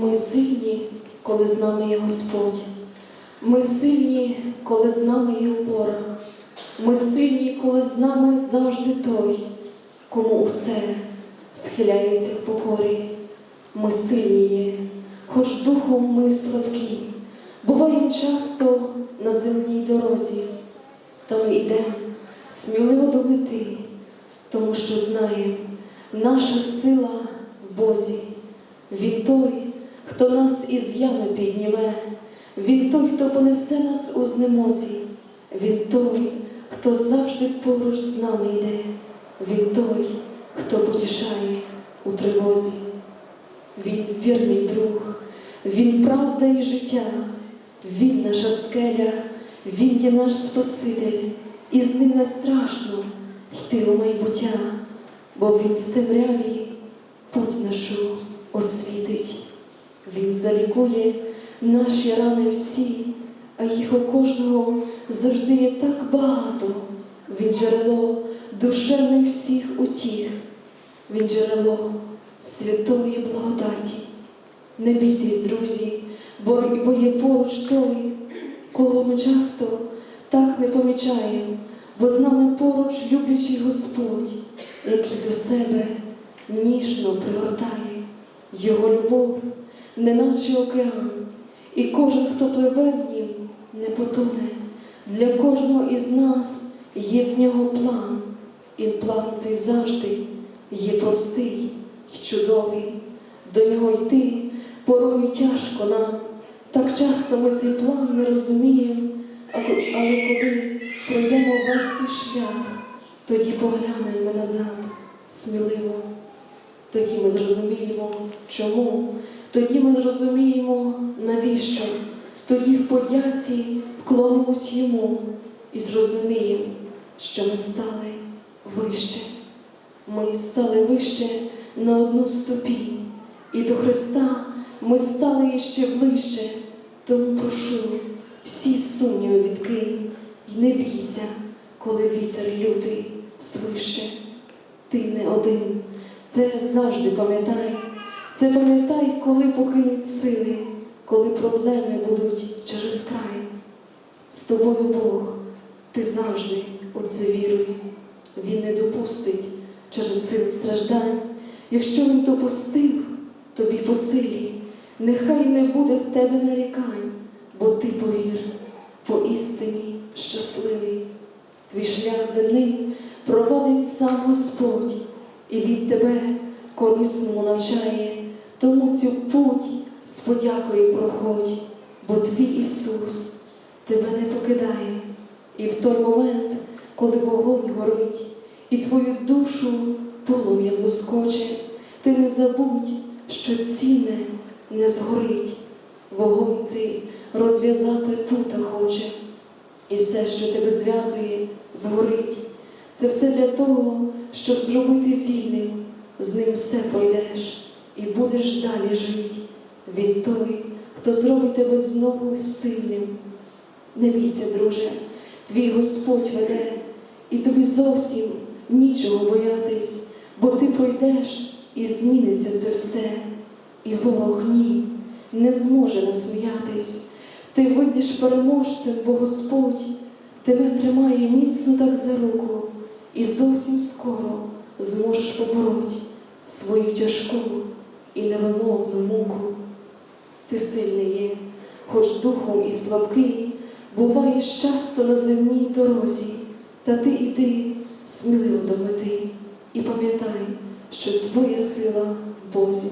Ми сильні, коли з нами є Господь. Ми сильні, коли з нами є опора. Ми сильні, коли з нами завжди той, кому усе схиляється в покорі. Ми сильні є, хоч духом ми слабкі. Буваємо часто на земній дорозі, та ми йдемо сміливо до мети, тому що знаємо, наша сила в Бозі. Він той, хто нас із ями підніме, Він той, хто понесе нас у знемозі, Він той, хто завжди поруч з нами йде, Він той, хто потішає у тривозі. Він вірний друг, Він правда і життя, Він наша скеля, Він є наш Спаситель, і з ним не страшно йти у майбуття, бо Він в темряві путь нашу освітить. Він залікує наші рани всі, а їх у кожного завжди є так багато. Він джерело душевних всіх утіх, він джерело святої благодаті. Не бійтесь, друзі, бо, є поруч той, кого ми часто так не помічаємо, бо з нами поруч люблячий Господь, який до себе ніжно пригортає. Його любов, неначе океан, і кожен, хто пливе в нім, не потоне. Для кожного із нас є в нього план, і план цей завжди є простий і чудовий. До нього йти порою тяжко нам. Так часто ми цей план не розуміємо, але коли пройдемо весь шлях, тоді поглянемо назад сміливо. Тоді ми зрозуміємо, чому, тоді ми зрозуміємо, навіщо, тоді в подяці вклонимось йому і зрозуміємо, що ми стали вище. Ми стали вище на одну ступінь, і до Христа ми стали іще ближче. Тому прошу, всі сумніви відкинь, і не бійся, коли вітер лютий свише. Ти не один. Це завжди пам'ятай. Це пам'ятай, коли покинуть сили, коли проблеми будуть через край. З тобою Бог, ти завжди у це віруй. Він не допустить через сили страждань. Якщо він допустив тобі по силі, нехай не буде в тебе нарікань, бо ти повір, поістині щасливий. Твій шлях земний проводить сам Господь, і від тебе корисному навчає, тому цю путь з подякою проходь, бо твій Ісус тебе не покидає. І в той момент, коли вогонь горить, і твою душу полум'ям доскоче, ти не забудь, що цінне не згорить. Вогонь цей розв'язати пута хоче, і все, що тебе зв'язує, згорить. Це все для того, щоб зробити вільним, з ним все пройдеш і будеш далі жити. Він той, хто зробить тебе знову сильним. Не бійся, друже, твій Господь веде, і тобі зовсім нічого боятись, бо ти пройдеш і зміниться це все, і ворог ні, не зможе насміятись. Ти вийдеш переможцем, бо Господь тебе тримає міцно так за руку, і зовсім скоро зможеш побороть свою тяжку і невимовну муку. Ти сильний є, хоч духом і слабкий, буваєш часто на земній дорозі, та ти іди сміливо до мети і пам'ятай, що твоя сила в Бозі.